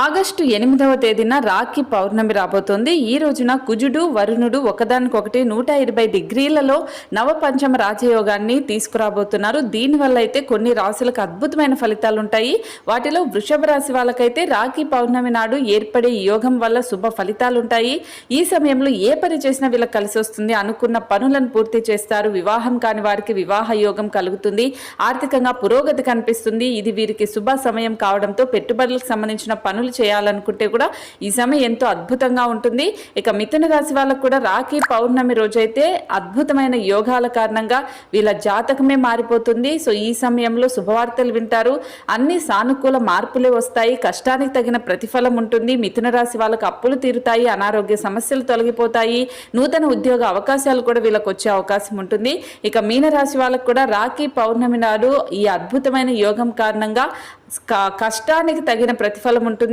August ఎనిమిదవ తేదీన రాఖీ పౌర్ణమి రాబోతోంది. ఈ రోజున కుజుడు వరుణుడు ఒకదానికొకటి నూట ఇరవై డిగ్రీలలో నవపంచమ రాజయోగాన్ని తీసుకురాబోతున్నారు. దీనివల్ల అయితే కొన్ని రాశులకు అద్భుతమైన ఫలితాలు ఉంటాయి వాటిలో వృషభ రాశి వాళ్ళకైతే రాఖీ పౌర్ణమి నాడు ఏర్పడే యోగం వల్ల శుభ ఫలితాలు ఉంటాయి ఈ సమయంలో ఏ పని చేసినా వీళ్ళకి కలిసి వస్తుంది. అనుకున్న పనులను పూర్తి చేస్తారు. వివాహం కాని వారికి వివాహ యోగం కలుగుతుంది. ఆర్థికంగా పురోగతి కనిపిస్తుంది. ఇది వీరికి శుభ సమయం కావడంతో పెట్టుబడులకు సంబంధించిన పనులు చేయాలనుకుంటే కూడా ఈ సమయం ఎంతో అద్భుతంగా ఉంటుంది. ఇక మిథున రాశి వాళ్ళకు కూడా రాఖీ పౌర్ణమి రోజైతే అద్భుతమైన యోగాల కారణంగా వీళ్ళ జాతకమే మారిపోతుంది. సో ఈ సమయంలో శుభవార్తలు వింటారు. అన్ని సానుకూల మార్పులే వస్తాయి. కష్టానికి తగిన ప్రతిఫలం ఉంటుంది. మిథున రాశి వాళ్ళకు అప్పులు తీరుతాయి. అనారోగ్య సమస్యలు తొలగిపోతాయి. నూతన ఉద్యోగ అవకాశాలు కూడా వీళ్ళకి వచ్చే అవకాశం ఉంటుంది. ఇక మీనరాశి వాళ్ళకు కూడా రాఖీ పౌర్ణమి నాడు ఈ అద్భుతమైన యోగం కారణంగా కష్టానికి తగిన ప్రతిఫలం ఉంటుంది.